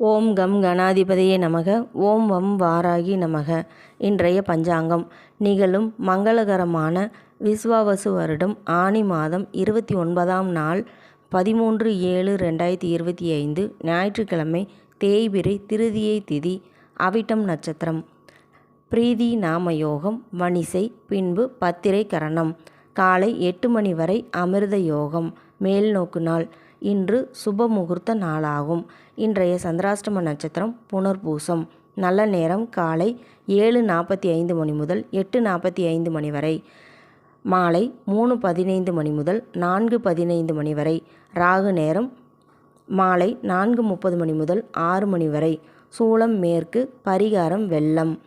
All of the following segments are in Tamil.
ஓம் கம் கணாதிபதியே நமக. ஓம் வம் வாராகி நமக. இன்றைய பஞ்சாங்கம். நிகழும் மங்களகரமான விஸ்வாவசு வருடம் ஆனி மாதம் இருபத்தி ஒன்பதாம் நாள் பதிமூன்று ஏழு ரெண்டாயிரத்தி இருபத்தி ஐந்து. ஞாயிற்றுக்கிழமை தேய்பிரை திருதியை திதி. அவிட்டம் நட்சத்திரம். பிரீதி நாமயோகம். வணிசை. பின்பு பத்திரை கரணம். காலை எட்டு மணி வரை அமிர்த யோகம். மேல்நோக்கு நாள். இன்று சுப முகூர்த்த நாளாகும். இன்றைய சந்திராஷ்டம நட்சத்திரம் புனர்பூசம். நல்ல நேரம் காலை ஏழு நாற்பத்தி ஐந்து மணி முதல் எட்டு நாற்பத்தி ஐந்து மணி வரை. மாலை மூணு பதினைந்து மணி முதல் நான்கு பதினைந்து மணி வரை. ராகு நேரம் மாலை நான்கு முப்பது மணி முதல் ஆறு மணி வரை. சூளம் மேற்கு பரிகாரம் வெள்ளம்.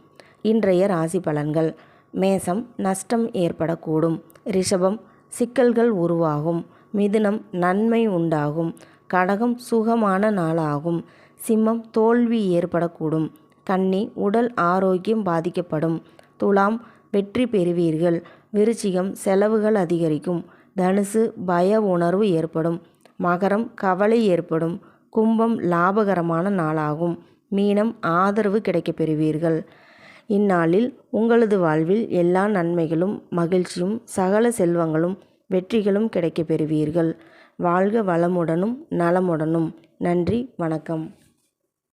இன்றைய ராசி பலன்கள். மேசம் நஷ்டம் ஏற்படக்கூடும். ரிஷபம் சிக்கல்கள் உருவாகும். மிதுனம் நன்மை உண்டாகும். கடகம் சுகமான நாளாகும். சிம்மம் தோல்வி ஏற்படக்கூடும். கன்னி உடல் ஆரோக்கியம் பாதிக்கப்படும். துலாம் வெற்றி பெறுவீர்கள். விருச்சிகம் செலவுகள் அதிகரிக்கும். தனுசு பய உணர்வு ஏற்படும். மகரம் கவலை ஏற்படும். கும்பம் லாபகரமான நாளாகும். மீனம் ஆதரவு கிடைக்கப் பெறுவீர்கள். இந்நாளில் உங்களது வாழ்வில் எல்லா நன்மைகளும் மகிழ்ச்சியும் சகல செல்வங்களும் வெற்றிகளும் கிடைக்கப் பெறுவீர்கள். வாழ்க வளமுடனும் நலமுடனும். நன்றி வணக்கம்.